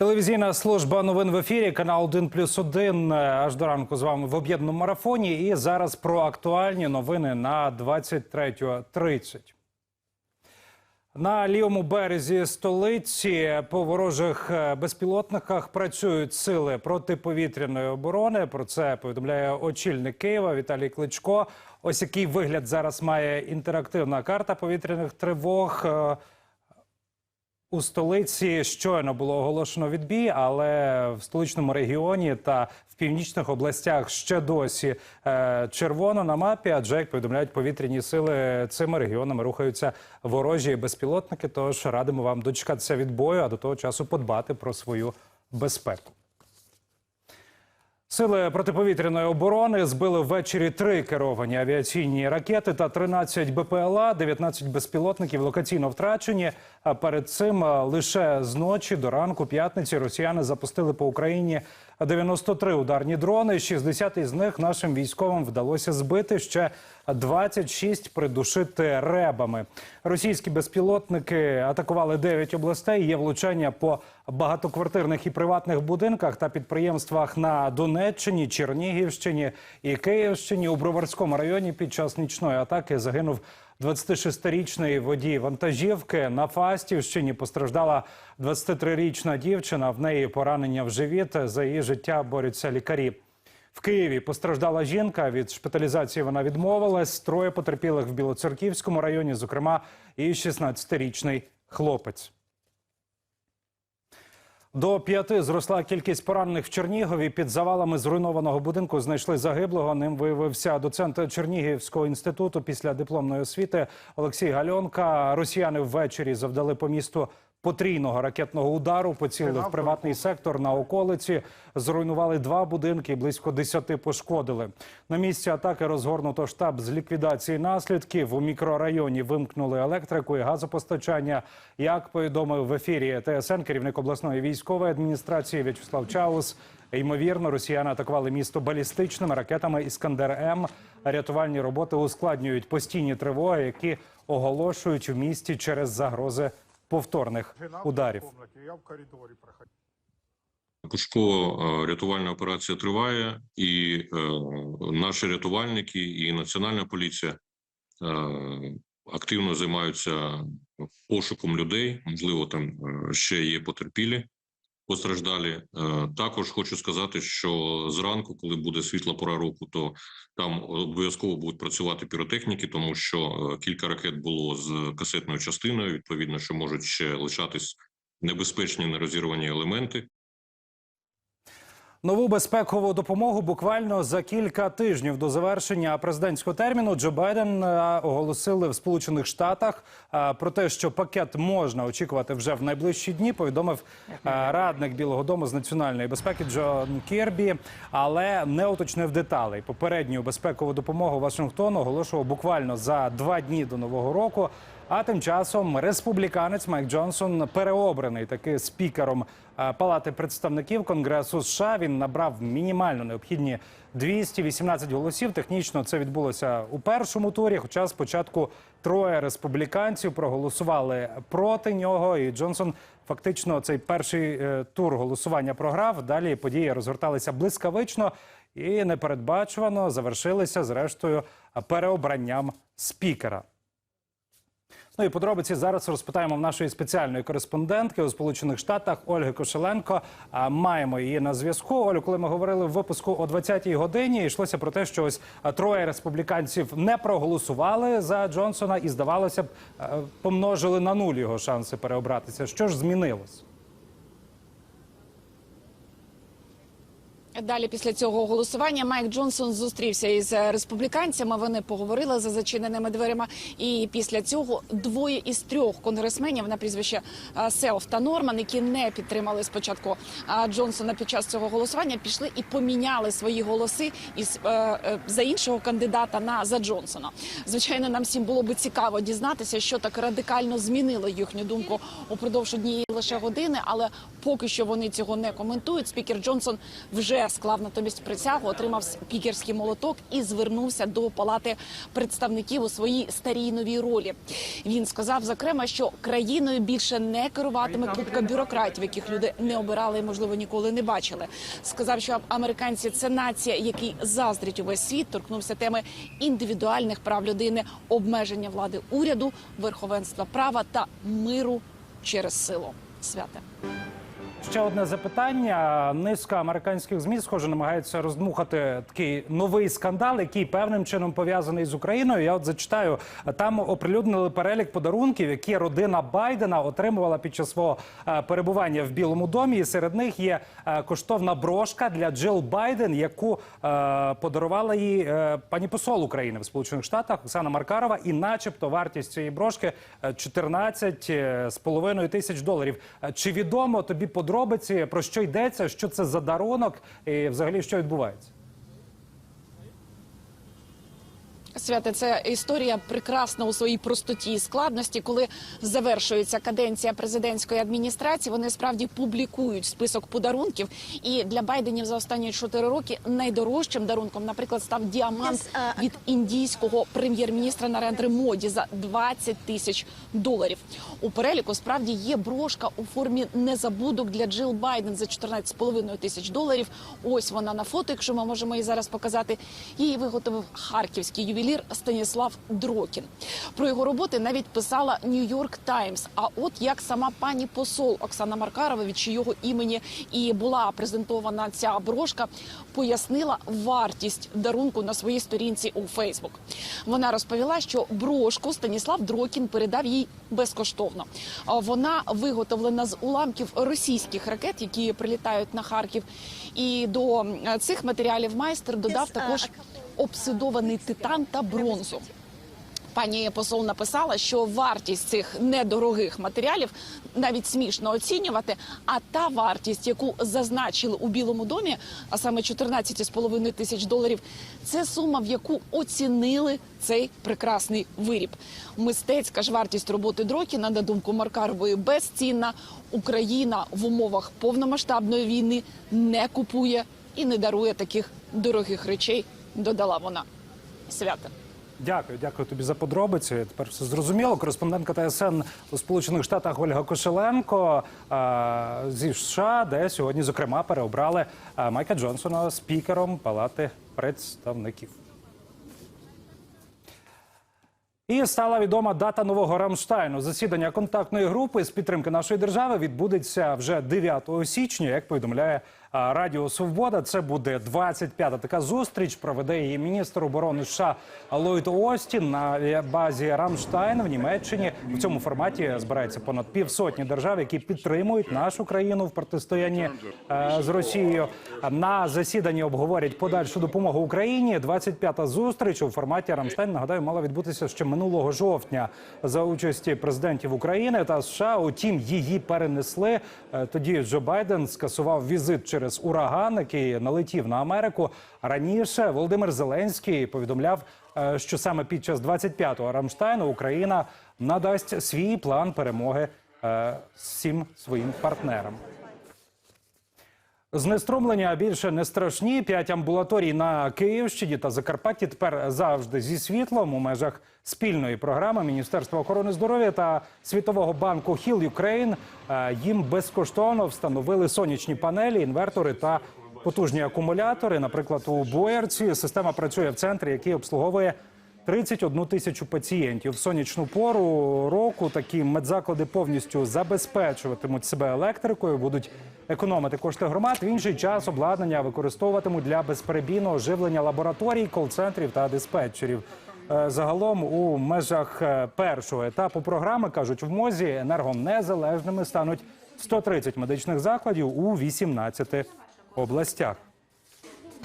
Телевізійна служба новин в ефірі, канал 1 плюс 1. Аж до ранку з вами в об'єднаному марафоні. І зараз про актуальні новини на 23.30. На лівому березі столиці по ворожих е, безпілотниках працюють сили протиповітряної оборони. Про це повідомляє очільник Києва Віталій Кличко. Ось який вигляд зараз має інтерактивна карта повітряних тривог. У столиці щойно було оголошено відбій, але в столичному регіоні та в північних областях ще досі е, червоно на мапі. Адже як повідомляють повітряні сили, цими регіонами рухаються ворожі безпілотники. Тож радимо вам дочекатися відбою, а до того часу подбати про свою безпеку. Сили протиповітряної оборони збили ввечері три керовані авіаційні ракети та 13 БПЛА, 19 безпілотників локаційно втрачені. А перед цим лише з ночі до ранку п'ятниці росіяни запустили по Україні 93 ударні дрони. 60 із них нашим військовим вдалося збити ще 26 придушити ребами. Російські безпілотники атакували 9 областей. Є влучання по багатоквартирних і приватних будинках та підприємствах на Донеччині, Чернігівщині і Київщині. У Броварському районі під час нічної атаки загинув 26-річний водій вантажівки. На Фастівщині постраждала 23-річна дівчина. В неї поранення в живіт. За її життя борються лікарі. В Києві постраждала жінка. Від шпиталізації вона відмовилась. Троє потерпілих в Білоцерківському районі, зокрема, і 16-річний хлопець. До п'яти зросла кількість поранених в Чернігові. Під завалами зруйнованого будинку знайшли загиблого. Ним виявився доцент Чернігівського інституту після дипломної освіти Олексій Гальонка. Росіяни ввечері завдали по місту потрійного ракетного удару. Поцілили в приватний сектор на околиці. Зруйнували два будинки, і близько десяти пошкодили. На місці атаки розгорнуто штаб з ліквідації наслідків. У мікрорайоні вимкнули електрику і газопостачання. Як повідомив в ефірі ТСН керівник обласної військової адміністрації В'ячеслав Чаус. Ймовірно, росіяни атакували місто балістичними ракетами Іскандер М. Рятувальні роботи ускладнюють постійні тривоги, які оголошують в місті через загрози повторних ударів. коридорі проходив. Рятувальна операція триває, і е, наші рятувальники і національна поліція е, активно займаються пошуком людей. Можливо, там е, ще є потерпілі, постраждалі. Е, також хочу сказати, що зранку, коли буде світла пора року, то там обов'язково будуть працювати піротехніки, тому що е, кілька ракет було з касетною частиною. Відповідно, що можуть ще лишатись небезпечні нерозірвані елементи. Нову безпекову допомогу буквально за кілька тижнів до завершення президентського терміну Джо Байден е, оголосили в Сполучених Штатах е, про те, що пакет можна очікувати вже в найближчі дні. Повідомив е, радник Білого Дому з національної безпеки Джон Кірбі, але не уточнив деталей. Попередню безпекову допомогу Вашингтон оголошував буквально за два дні до нового року. А тим часом республіканець Майк Джонсон переобраний таки спікером Палати представників Конгресу США. Він набрав мінімально необхідні 218 голосів. Технічно це відбулося у першому турі. Хоча спочатку троє республіканців проголосували проти нього, і Джонсон фактично цей перший е, тур голосування програв. Далі події розгорталися блискавично і непередбачувано завершилися зрештою переобранням спікера. Ну і подробиці зараз розпитаємо в нашої спеціальної кореспондентки у Сполучених Штатах Ольги Кошеленко. А маємо її на зв'язку. Олю, коли ми говорили в випуску о 20-й годині, йшлося про те, що ось троє республіканців не проголосували за Джонсона і здавалося б, помножили на нуль його шанси переобратися. Що ж змінилось? Далі після цього голосування Майк Джонсон зустрівся із республіканцями. Вони поговорили за зачиненими дверима. І після цього двоє із трьох конгресменів на прізвище е, Селф та Норман, які не підтримали спочатку е, Джонсона під час цього голосування, пішли і поміняли свої голоси із е, е, за іншого кандидата на за Джонсона. Звичайно, нам всім було би цікаво дізнатися, що так радикально змінило їхню думку упродовж однієї лише години, але поки що вони цього не коментують. Спікер Джонсон вже склав натомість присягу, отримав спікерський молоток і звернувся до палати представників у своїй старій новій ролі. Він сказав зокрема, що країною більше не керуватиме купка бюрократів, яких люди не обирали і можливо ніколи не бачили. Сказав, що американці це нація, який заздрить увесь світ. Торкнувся теми індивідуальних прав людини, обмеження влади уряду, верховенства права та миру через силу. Святе. Ще одне запитання. Низка американських змі, схоже, намагаються роздмухати такий новий скандал, який певним чином пов'язаний з Україною. Я от зачитаю там оприлюднили перелік подарунків, які родина Байдена отримувала під час свого е, перебування в Білому домі. І серед них є е, коштовна брошка для Джил Байден, яку е, подарувала їй пані посол України в Сполучених Штатах Оксана Маркарова. І, начебто, вартість цієї брошки е, 14 з половиною тисяч доларів. Чи відомо тобі подробиці про що йдеться? Що це за дарунок, і взагалі що відбувається? Святе, це історія прекрасна у своїй простоті і складності. Коли завершується каденція президентської адміністрації, вони справді публікують список подарунків. І для Байденів за останні чотири роки найдорожчим дарунком, наприклад, став діамант від індійського прем'єр-міністра Нарендри Моді за 20 тисяч доларів. У переліку справді є брошка у формі незабудок для Джил Байден за 14,5 тисяч доларів. Ось вона на фото, якщо ми можемо її зараз показати. Її виготовив харківський ювелір Станіслав Дрокін. Про його роботи навіть писала Нью-Йорк Таймс. А от як сама пані посол Оксана Маркарова, від чийого імені і була презентована ця брошка, пояснила вартість дарунку на своїй сторінці у Фейсбук. Вона розповіла, що брошку Станіслав Дрокін передав їй безкоштовно. Вона виготовлена з уламків російських ракет, які прилітають на Харків. І до е, цих матеріалів майстер додав також обсидований титан та бронзу. Пані посол написала, що вартість цих недорогих матеріалів навіть смішно оцінювати. А та вартість, яку зазначили у Білому домі, а саме 14,5 тисяч доларів, це сума, в яку оцінили цей прекрасний виріб. Мистецька ж вартість роботи Дрокіна, на думку Маркарової, безцінна. Україна в умовах повномасштабної війни не купує і не дарує таких дорогих речей. Додала вона свята. Дякую, дякую тобі за подробиці. Тепер все зрозуміло. Кореспондентка ТСН у Сполучених Штатах Ольга Кошеленко е зі США, де сьогодні, зокрема, переобрали Майка Джонсона спікером Палати представників. І стала відома дата нового Рамштайну. Засідання контактної групи з підтримки нашої держави відбудеться вже 9 січня. Як повідомляє Радіо Свобода, це буде 25-та така зустріч. Проведе її міністр оборони США Ллойд Остін на базі Рамштайн в Німеччині. В цьому форматі збирається понад півсотні держав, які підтримують нашу країну в протистоянні е, з Росією. На засіданні обговорять подальшу допомогу Україні. 25-та зустріч у форматі Рамштайн нагадаю мала відбутися ще минулого жовтня за участі президентів України та США. Утім, її перенесли. Е, Тоді Джо Байден скасував візит через ураган, який налетів на Америку. Раніше Володимир Зеленський повідомляв, е, що саме під час 25-го Рамштайну Україна надасть свій план перемоги е, всім своїм партнерам. Знеструмлення більше не страшні. П'ять амбулаторій на Київщині та Закарпатті тепер завжди зі світлом у межах спільної програми Міністерства охорони здоров'я та Світового банку Hill Ukraine. Е, Їм безкоштовно встановили сонячні панелі, інвертори та потужні акумулятори. Наприклад, у Боярці система працює в центрі, який обслуговує 31 тисячу пацієнтів. В сонячну пору року такі медзаклади повністю забезпечуватимуть себе електрикою, будуть економити кошти громад. В інший час обладнання використовуватимуть для безперебійного живлення лабораторій, кол-центрів та диспетчерів. Е, Загалом у межах е, першого етапу програми кажуть, в мозі енергонезалежними стануть 130 медичних закладів у 18 областях.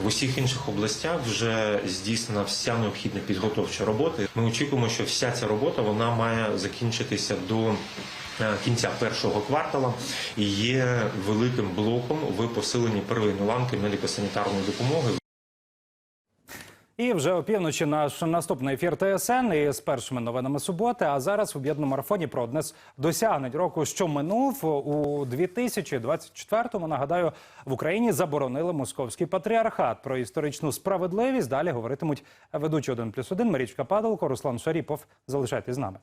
В усіх інших областях вже здійснена вся необхідна підготовча робота. Ми очікуємо, що вся ця робота вона має закінчитися до е, кінця першого квартала і є великим блоком в посиленні первинної ланки медико-санітарної допомоги. І вже опівночі наш наступний ефір ТСН із першими новинами суботи. А зараз в об'єднаному марафоні про одне з досягнень року, що минув у 2024-му, Нагадаю, в Україні заборонили московський патріархат. Про історичну справедливість далі говоритимуть ведучі 1+,1 Марічка Падалко, Руслан Шаріпов. Залишайтесь з нами.